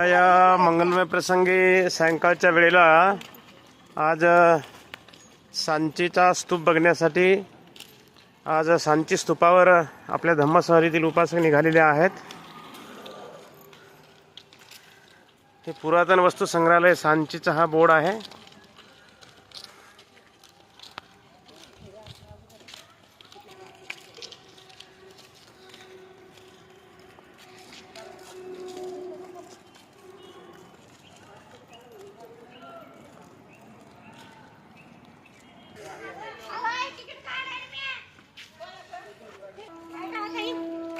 या मंगलमय प्रसंगी सायंकाळच्या वेळेला आज सांचीचा स्तूप बघण्यासाठी आज सांची स्तूपावर आपल्या धम्मसहरीतील उपासक निघालेले आहेत. हे पुरातन वस्तू संग्रहालय सांचीचा हा बोर्ड आहे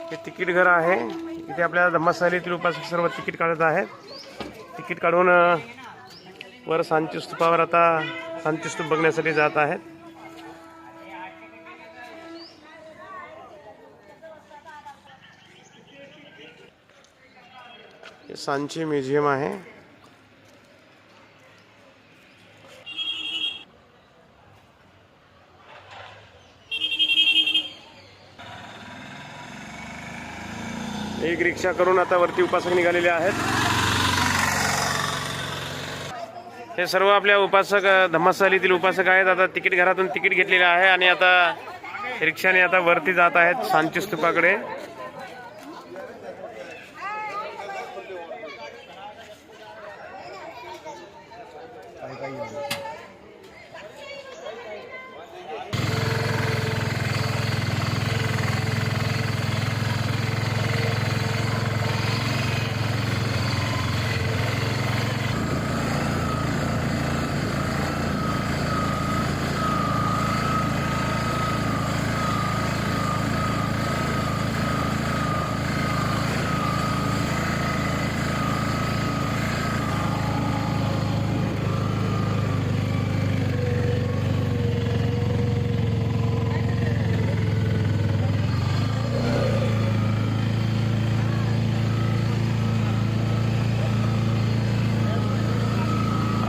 हे तिकीट घर आहे. इथे आपल्या धम्मस्थलीतील उपासक सर्व तिकीट काढत आहेत. तिकीट काढून वर सांची स्तूपावर आता सांची स्तूप बघण्यासाठी जात आहेत. हे सांची म्युझियम आहे. एक रिक्षा करून आता वरती उपासक निघालेले आहेत. हे सर्व आपल्या उपासक अ, धम्मस्थलीतील उपासक आहेत. आता तिकीट घरातून तिकीट घेतलेले आहे आणि आता रिक्षाने आता वरती जात आहेत सांची स्तूपाकडे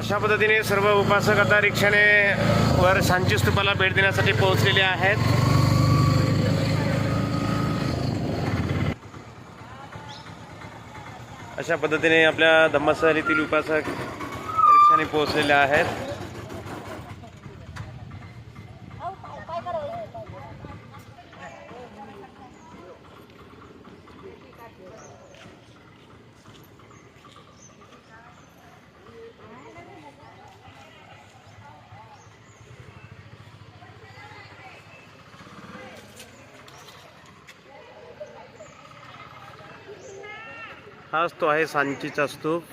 अशा पद्धतीने सर्व उपासक आता रिक्षाने वर सांची स्तूपाला भेट देण्यासाठी पोहोचलेले आहेत. अशा पद्धतीने आपल्या धम्मस्थलीतील उपासक रिक्षाने पोहोचलेले आहेत. हाच तो आहे सांचीचा स्तूप.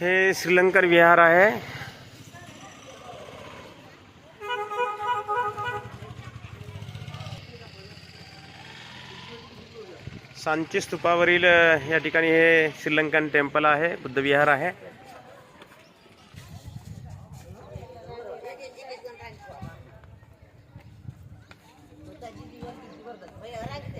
हे श्रीलंकर विहार आहे. सांची स्तूपावरील या ठिकाणी हे श्रीलंकन टेम्पल आहे बुद्ध विहार आहे. Mới.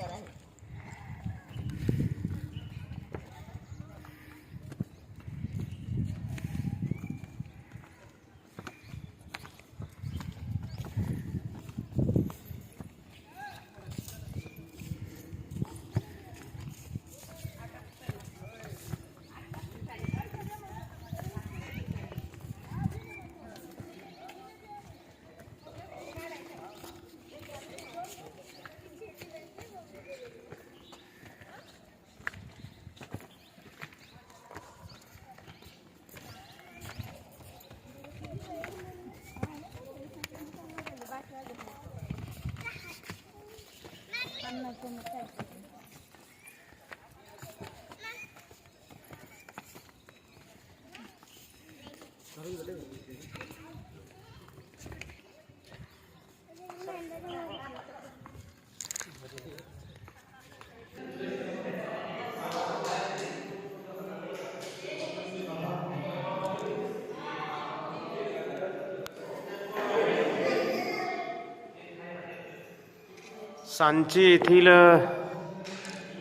सांची येथील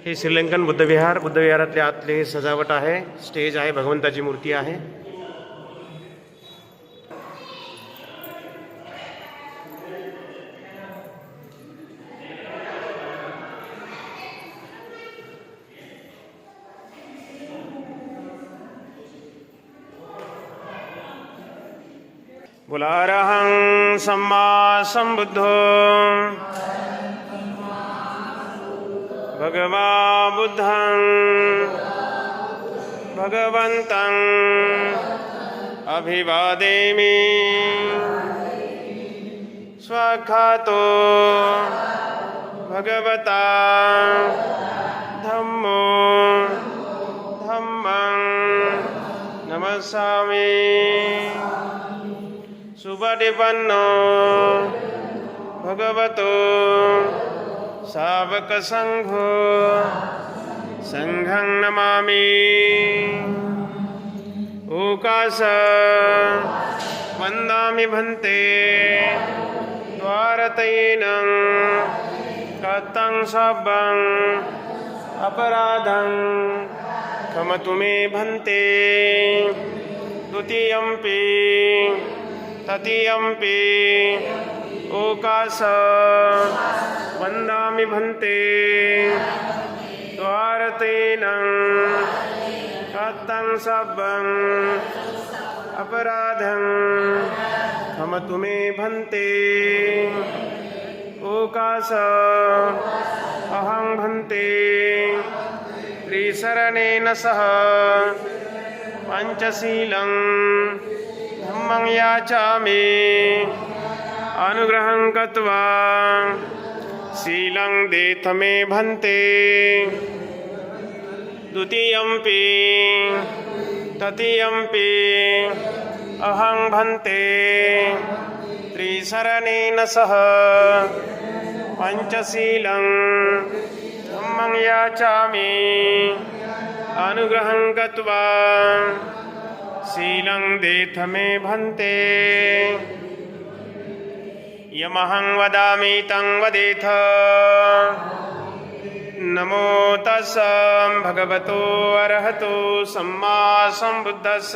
हे श्रीलंकन बुद्धविहार बुद्धविहारातल्या आतले हे सजावट आहे स्टेज आहे भगवंताची मूर्ती आहे. बुलारहं सम्मा सम्बुद्धो भगवा बुद्धं भगवन्तं अभिवादेमि। स्वखातो भगवता धम्मो धम्मं नमस्सामि। सुपटिपन्नो भगवतो सावकसङ्घो। सङ्घं नमामि। ओकास वन्दामि भन्ते। द्वारतैनं कतं सबं अपराधं कमतु मे भन्ते। द्वितीयम्पि तृतीयम्पि ओकास। वन्दामि भन्ते। द्वारतेन। कत्तं सबं अपराधं। क्षमतु मे भन्ते। ओकास। अहं भन्ते। त्रिशरणेन सह। पञ्चशीलं। ब्रह्मं याचामि। अनुग्रहं गत्वा शीलं देथ मे भन्ते। द्वितीयम्पि तृतीयम्पि अहं भन्ते। त्रिशरणेन सह पञ्चशीलं ब्रह्मं याचामि। अनुग्रहं गत्वा शीलं देथ मे भन्ते। यमहं वदामि तं वदेथ। नमो तस् भगवतो अर्हतो सम्मा सम्बुद्धस्स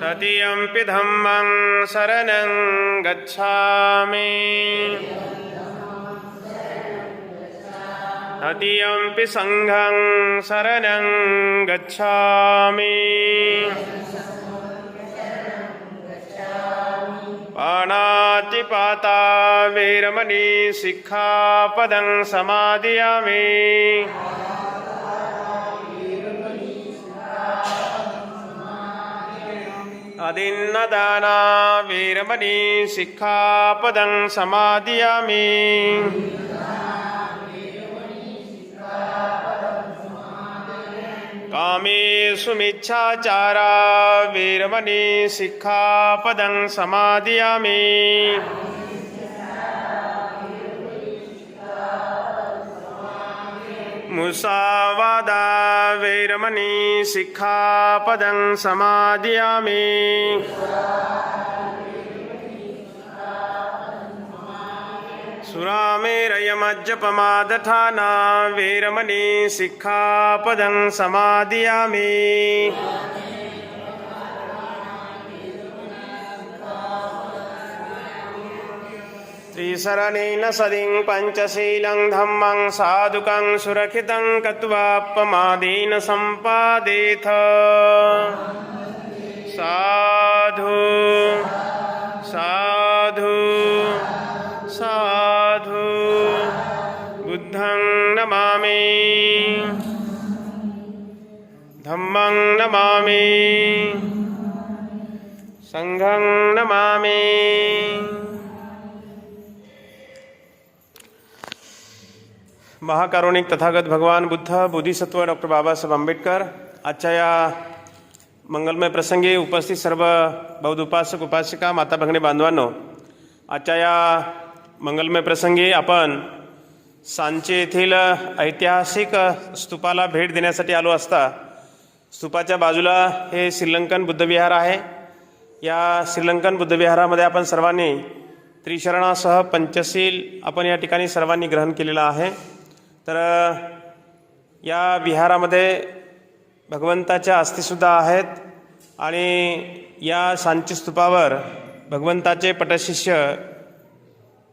तृतीयम्पि धम्मं शरणं गच्छामि। तृतीयम्पि सङ्घं शरणं गच्छामि। पाणातिपाता वीरमणि शिक्षापदं समादयामि। अदिन्नदाना वीरमणि शिक्षापदं समादयामि कामे मिच्छाचारा वीरमणि शिक्षापदं समादयामि मुसावादा वैरमणि शिखापदं समादयामि सुरामेरयमज्जपमादठाना वैरमणि शिक्षापदं समादयामि श्रीशरणेन सदिं पञ्चशीलं धम्मं साधुकं सुरक्षितं कत्वापमादेन सम्पादेथ। साधु साधु साधु बुद्धं नमामि। धम्मं नमामि। सङ्घं नमामि। महाकारुणिक तथागत भगवान बुद्ध बोधिसत्व डॉक्टर बाबासाहेब आंबेडकर आजच्या या मंगलमय प्रसंगी उपस्थित सर्व बौद्ध उपासक उपासिका माता भगिनी बांधवांनो आजच्या या मंगलमय प्रसंगी आपण सांचे येथील ऐतिहासिक स्तूपाला भेट देण्यासाठी आलो असता स्तूपाच्या बाजूला हे श्रीलंकन बुद्धविहार आहे. या श्रीलंकन बुद्धविहारामध्ये आपण सर्वांनी त्रिशरणासह पंचशील आपण या ठिकाणी सर्वांनी ग्रहण केलेलं आहे. तर या विहारामध्ये भगवंताच्या अस्थिसुद्धा आहेत आणि या सांची स्तूपावर भगवंताचे पटशिष्य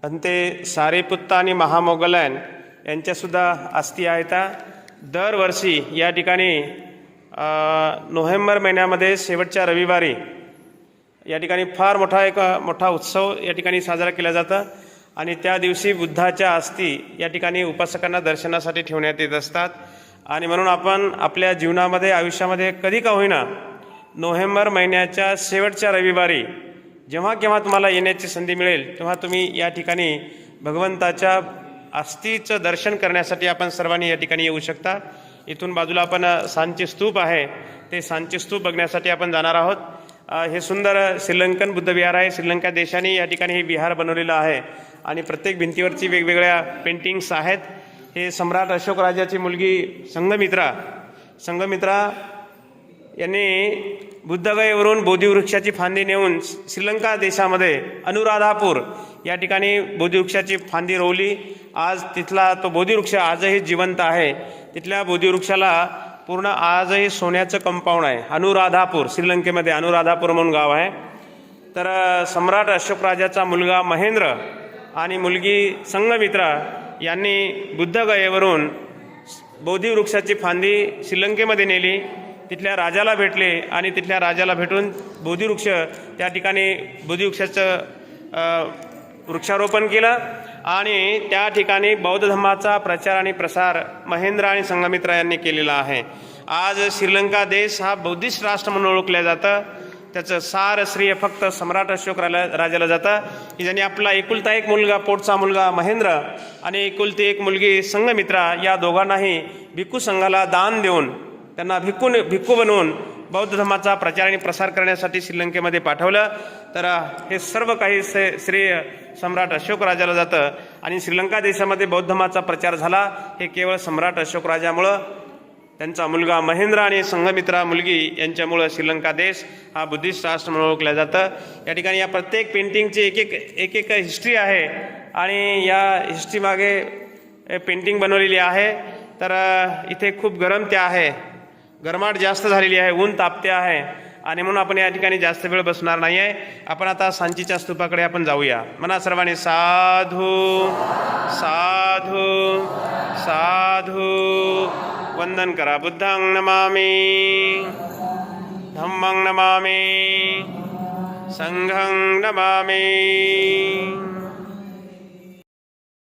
अंते सारेपुत्त आणि महामोगलायन यांच्यासुद्धा अस्थी आहेत. दरवर्षी या ठिकाणी नोव्हेंबर महिन्यामध्ये शेवटच्या रविवारी या ठिकाणी फार मोठा एक मोठा उत्सव या ठिकाणी साजरा केला जातं. आणि त्या दिवशी बुद्धाच्या अस्थी या ठिकाणी उपासकांना दर्शनासाठी ठेवण्यात येत असतात. आणि म्हणून आपण आपल्या जीवनामध्ये आयुष्यामध्ये कधी का होईना नोव्हेंबर महिन्याच्या शेवटच्या रविवारी जेव्हा केव्हा तुम्हाला येण्याची संधी मिळेल तेव्हा तुम्ही या ठिकाणी भगवंताच्या अस्थीचं दर्शन करण्यासाठी आपण सर्वांनी या ठिकाणी येऊ शकता. इथून बाजूला आपण सांची स्तूप आहे. ते सांची स्तूप बघण्यासाठी आपण जाणार आहोत. हे सुंदर श्रीलंकन बुद्ध विहार आहे. श्रीलंका देशाने या ठिकाणी हे विहार बनवलेलं आहे. आणि प्रत्येक भिंतीवरची वेगवेगळ्या पेंटिंग्स आहेत. हे सम्राट अशोक राजाची मुलगी संघमित्रा संघमित्रा यांनी बुद्धगयेवरून बोधिवृक्षाची फांदी नेऊन श्रीलंका देशामध्ये अनुराधापूर या ठिकाणी बोधिवृक्षाची फांदी रोवली. आज तिथला तो बोधिवृक्ष आजही जिवंत आहे. तिथल्या बोधिवृक्षाला पूर्ण आजही सोन्याचं कंपाऊंड आहे. अनुराधापूर श्रीलंकेमध्ये अनुराधापूर म्हणून गाव आहे. तर सम्राट अशोक राजाचा मुलगा महेंद्र आणि मुलगी संघमित्रा यांनी बुद्धगयेवरून बोधिवृक्षाची फांदी श्रीलंकेमध्ये नेली. तिथल्या राजाला भेटले आणि तिथल्या राजाला भेटून बोधिवृक्ष त्या ठिकाणी बोधिवृक्षाचं वृक्षाचं वृक्षारोपण केलं. आणि त्या ठिकाणी बौद्ध धर्माचा प्रचार आणि प्रसार महेंद्र आणि संगमित्रा यांनी केलेला आहे. आज श्रीलंका देश हा बौद्धिस्ट राष्ट्र म्हणून ओळखलं जातं. त्याचं सार श्रेय फक्त सम्राट अशोक राजाला जातं. की ज्यांनी आपला एकुलता एक मुलगा पोटचा मुलगा महेंद्र आणि एकुलती एक मुलगी संघमित्रा या दोघांनाही भिक्खू संघाला दान देऊन त्यांना भिक्खून भिक्खू बनवून बौद्ध धर्माचा प्रचार आणि प्रसार करण्यासाठी श्रीलंकेमध्ये पाठवलं. तर हे सर्व काही से श्रेय सम्राट अशोक राजाला जातं. आणि श्रीलंका देशामध्ये बौद्ध धर्माचा प्रचार झाला. हे केवळ सम्राट अशोक राजामुळं. त्यांचा मुलगा महेंद्र आणि संघमित्रा मुलगी यांच्यामुळं श्रीलंका देश हा बुद्धिस्ट राष्ट्र म्हणून ओळखला जातं. या ठिकाणी या प्रत्येक पेंटिंगची एक एक एक एक हिस्ट्री आहे. आणि या हिस्ट्रीमागे पेंटिंग बनवलेली आहे. तर इथे खूप गरम त्या आहे. गरमाट जास्त झालेली आहे ऊन तापते आहे आणि म्हणून आपण या ठिकाणी जास्त वेळ बसणार नाही आहे. आपण आता सांचीच्या स्तूपाकडे आपण जाऊया. म्हणा सर्वांनी साधू साधू साधू वंदन करा. बुद्धांग नमामी धम्मांग नमामी संघं नमामी।